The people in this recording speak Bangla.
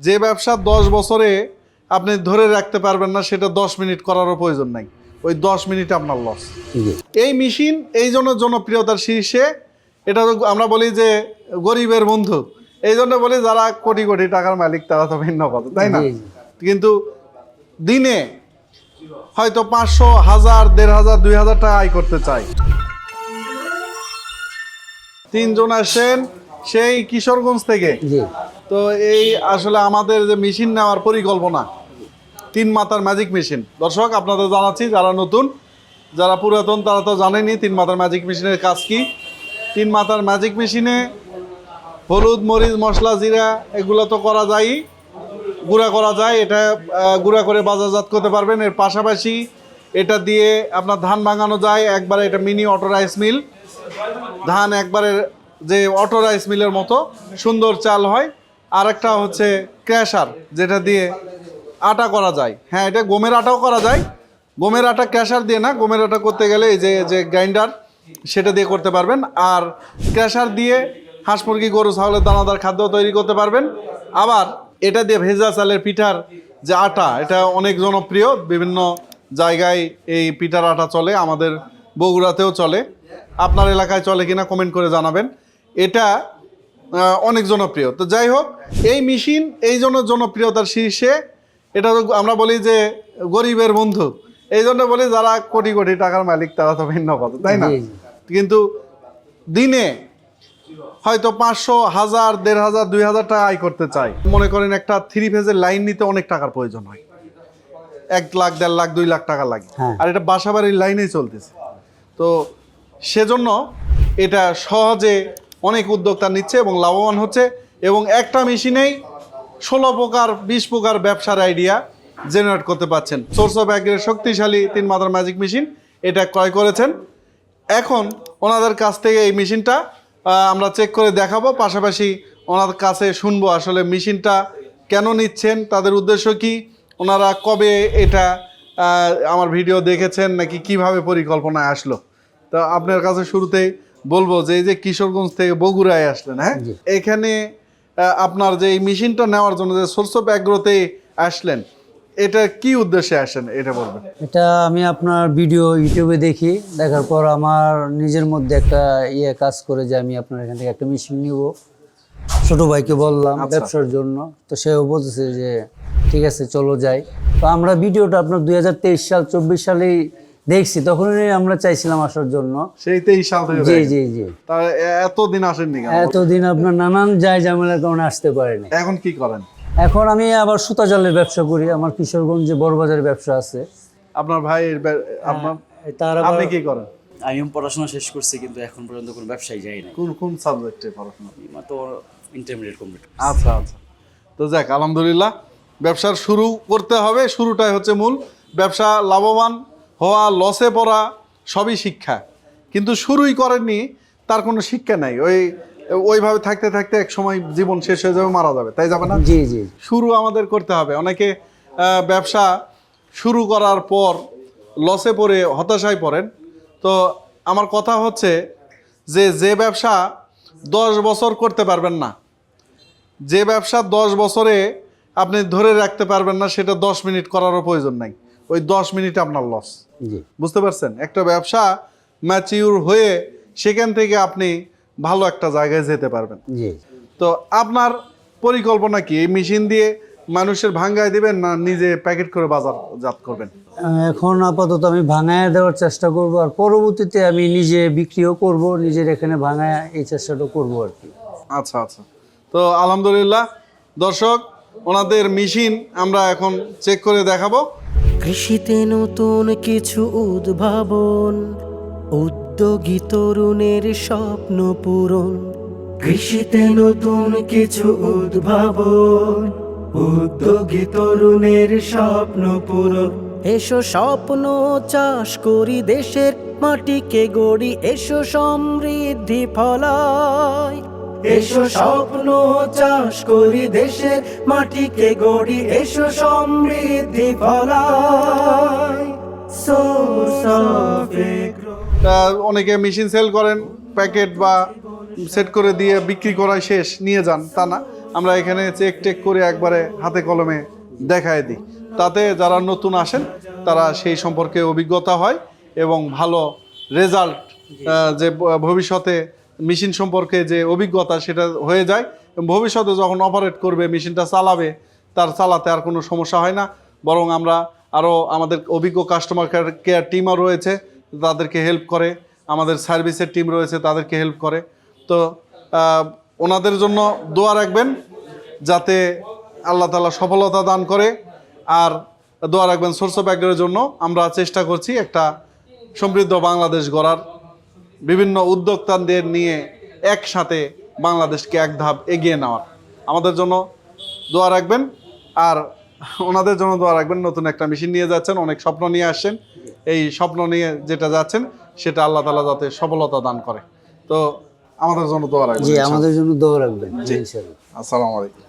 যে ব্যবসা দশ বছরে আপনি ধরে রাখতে পারবেন না সেটা দশ মিনিট করারও প্রয়োজন নাই। ওই দশ মিনিট আপনার লস এই মেশিন এই জন্য জনপ্রিয়তার শীর্ষে এটা আমরা বলি যে গরিবের বন্ধু। এই জন্য বলি যারা কোটি কোটি টাকার মালিক তারা তো ভিন্ন কথা তাই না? কিন্তু দিনে হয়তো পাঁচশো হাজার দেড় হাজার দুই হাজার টাকা আয় করতে চায়। তিনজন আসেন সেই কিশোরগঞ্জ থেকে। তো এই আসলে আমাদের যে মেশিন নেওয়ার পরিকল্পনা, তিন মাথার ম্যাজিক মেশিন দর্শক, আপনাদের জানাচ্ছি, যারা নতুন, যারা পুরাতন, তারা তো জানেনি তিন মাথার ম্যাজিক মেশিনের কাজ কি। তিন মাথার ম্যাজিক মেশিনে হলুদ, মরিচ, মশলা, জিরা, এগুলো তো করা যায়ই গুঁড়া করা যায়। এটা গুঁড়া করে বাজারজাত করতে পারবেন। এর পাশাপাশি এটা দিয়ে আপনার ধান ভাঙানো যায়। একবারে এটা মিনি অটো রাইস মিল ধান একবারে যে অটো রাইস মিলের মতো সুন্দর চাল হয়। আর একটা হচ্ছে ক্র্যাশার যেটা দিয়ে আটা করা যায়। হ্যাঁ এটা গমের আটাও করা যায়। গমের আটা ক্র্যাশার দিয়ে না, গমের আটা করতে গেলে এই যে যে গ্রাইন্ডার, সেটা দিয়ে করতে পারবেন। আর ক্র্যাশার দিয়ে হাঁস মুরগি, গরু, ছাগলের দানাদার খাদ্য তৈরি করতে পারবেন। আবার এটা দিয়ে ভেজা চালের পিঠার যে আটা, এটা অনেক জনপ্রিয়। বিভিন্ন জায়গায় এই পিঠার আটা চলে, আমাদের বগুড়াতেও চলে। আপনার এলাকায় চলে কিনা কমেন্ট করে জানাবেন। এটা অনেক জনপ্রিয়। তো যাই হোক এই মেশিন এই জন্য জনপ্রিয়তার শীর্ষে এটা তো আমরা বলি যে গরিবের বন্ধু। এই জন্য বলি যারা কোটি কোটি টাকার মালিক তারা তো ভিন্ন কথা তাই না? কিন্তু দিনে হয়তো পাঁচশো হাজার দেড় হাজার দুই হাজার টাকা আয় করতে চায়। মনে করেন একটা থ্রি ফেজের লাইন নিতে অনেক টাকার প্রয়োজন হয়। এক লাখ দেড় লাখ দুই লাখ টাকা লাগে। হ্যাঁ। আর এটা বাসা বাড়ির লাইনেই চলতেছে। তো সেজন্য এটা সহজে অনেক উদ্যোক্তা নিচ্ছে এবং লাভবান হচ্ছে এবং একটা মেশিনেই ষোলো প্রকার, বিশ প্রকার ব্যবসার আইডিয়া জেনারেট করতে পারছেন। সোর্স অফ অ্যাগ্রের শক্তিশালী তিন মাদার ম্যাজিক মেশিন এটা ক্রয় করেছেন। এখন ওনাদের কাছ থেকে এই মেশিনটা আমরা চেক করে দেখাবো। পাশাপাশি ওনার কাছে শুনব আসলে মেশিনটা কেন নিচ্ছেন, তাদের উদ্দেশ্য কি, ওনারা কবে এটা আমার ভিডিও দেখেছেন, নাকি কীভাবে পরিকল্পনায় আসলো। তো আপনার কাছে শুরুতেই বলব যে এই যে কিশোরগঞ্জ থেকে বগুড়ায় আসলেন হ্যাঁ? এখানে আপনার যে এই মেশিনটা নেওয়ার জন্য যে সোর্স অফ অ্যাগ্রোতে আসলেন এটা কি উদ্দেশ্যে আসেন এটা বলবেন? এটা আমি আপনার ভিডিও ইউটিউবে দেখি দেখার পর আমার নিজের মধ্যে একটা ইয়ে কাজ করে যে আমি আপনার এখান থেকে একটা মেশিন নিব। ছোট ভাইকে বললাম আচ্ছা। ব্যবসার জন্য তো সেও বলতেছে যে ঠিক আছে চলো যাই। তো আমরা ভিডিওটা আপনার দুই হাজার তেইশ সাল চব্বিশ সালেই দেখছি তখনই আমরা চাইছিলাম আসার জন্য। সেই তেইশ সাল থেকে জি জি জি। তা এতদিন আসেননি এতদিন আপনার নানান যায় ঝামেলার কারণে আসতে পারেনি। এখন কি করেন? এখন আমি আবার সুতা জালের ব্যবসা করি আমার কিশোরগঞ্জে বড়বাজারের ব্যবসা আছে। আপনার ভাই আপনার তার আপনি কি করেন? আমি পড়াশোনা শেষ করছি কিন্তু এখন পর্যন্ত কোনো ব্যবসায় যাই নাই। কোন কোন সাবজেক্টে পড়াশোনা? তো ইন্টারমিডিয়েট কমপ্লিট আচ্ছা আচ্ছা। তো যাক আলহামদুলিল্লাহ ব্যবসার শুরু করতে হবে শুরুটাই হচ্ছে মূল। ব্যবসা লাভবান হওয়া লসে পড়া সবই শিক্ষা। কিন্তু শুরুই করেননি তার কোনো শিক্ষা নাই। ওই ওইভাবে থাকতে থাকতে এক সময় জীবন শেষ হয়ে যাবে মারা যাবে। তাই যাবে না? জি জি। শুরু আমাদের করতে হবে। অনেকে ব্যবসা শুরু করার পর লসে পড়ে হতাশায় পড়েন। তো আমার কথা হচ্ছে যে যে ব্যবসা দশ বছর করতে পারবেন না যে ব্যবসা দশ বছরে আপনি ধরে রাখতে পারবেন না সেটা দশ মিনিট করারও প্রয়োজন নাই। ওই দশ মিনিট আপনার লস বুঝতে পারছেন? একটা ব্যবসা ম্যাচিউর হয়ে সেখান থেকে আপনি ভালো একটা জায়গায় যেতে পারবেন। জি। তো আপনার পরিকল্পনা কি? এই মেশিন দিয়ে মানুষের ভাঙ্গায় দিবেন না নিজে প্যাকেট করে বাজারজাত করবেন? এখন আপাতত আমি ভাঙায় দেওয়ার চেষ্টা করব আর পরবর্তীতে আমি নিজে বিক্রিও করব নিজের এখানে ভাঙায় এই চেষ্টাটা করব আর কি। আচ্ছা আচ্ছা। তো আলহামদুলিল্লাহ দর্শক ওনাদের মেশিন আমরা এখন চেক করে দেখাবো। কৃষিতে নতুন কিছু উদ্ভাবন, উদ্যোগী তরুণের স্বপ্ন পূরণ। কৃষিতে নতুন কিছু উদ্ভাবন, উদ্যোগী তরুণের স্বপ্ন পূরণ। এসো স্বপ্ন চাষ করি দেশের মাটিকে গড়ি, এসো সমৃদ্ধি ফলায়। এসো স্বপ্ন চাষ করি দেশের মাটিকে গড়ি এসো সমৃদ্ধি অনেকে মেশিন সেল করেন প্যাকেট বা সেট করে দিয়ে বিক্রি করায় শেষ, নিয়ে যান, তা না। আমরা এখানে চেক টেক করে একবারে হাতে কলমে দেখায় দিই। তাতে যারা নতুন আসেন, তারা সেই সম্পর্কে অভিজ্ঞতা হয় এবং ভালো রেজাল্ট যে ভবিষ্যতে মেশিন সম্পর্কে যে অভিজ্ঞতা সেটা হয়ে যায়। ভবিষ্যতে যখন অপারেট করবে, মেশিনটা চালাবে, তার চালাতে আর কোনো সমস্যা হয় না। বরং আমরা আরও আমাদের অভিজ্ঞ কাস্টমার কেয়ার কেয়ার টিমও রয়েছে, তাদেরকে হেল্প করে। আমাদের সার্ভিসের টিম রয়েছে, তাদেরকে হেল্প করে। তো ওনাদের জন্য দোয়া রাখবেন, যাতে আল্লাহ তালা সফলতা দান করে। আর দোয়া রাখবেন সোর্স ব্যাগের জন্য। আমরা চেষ্টা করছি একটা সমৃদ্ধ বাংলাদেশ গড়ার। বিভিন্ন উদ্যোক্তাদের নিয়ে একসাথে বাংলাদেশকে এক ধাপ এগিয়ে নেওয়ার। আমাদের জন্য দোয়া রাখবেন। আর ওনাদের জন্য দোয়া রাখবেন নতুন একটা মেশিন নিয়ে যাচ্ছেন অনেক স্বপ্ন নিয়ে আসছেন। এই স্বপ্ন নিয়ে যেটা যাচ্ছেন সেটা আল্লাহ তালা যাতে সফলতা দান করে। তো আমাদের জন্য দোয়া রাখবেন জি আমাদের জন্য দোয়া রাখবেন আসসালামু আলাইকুম।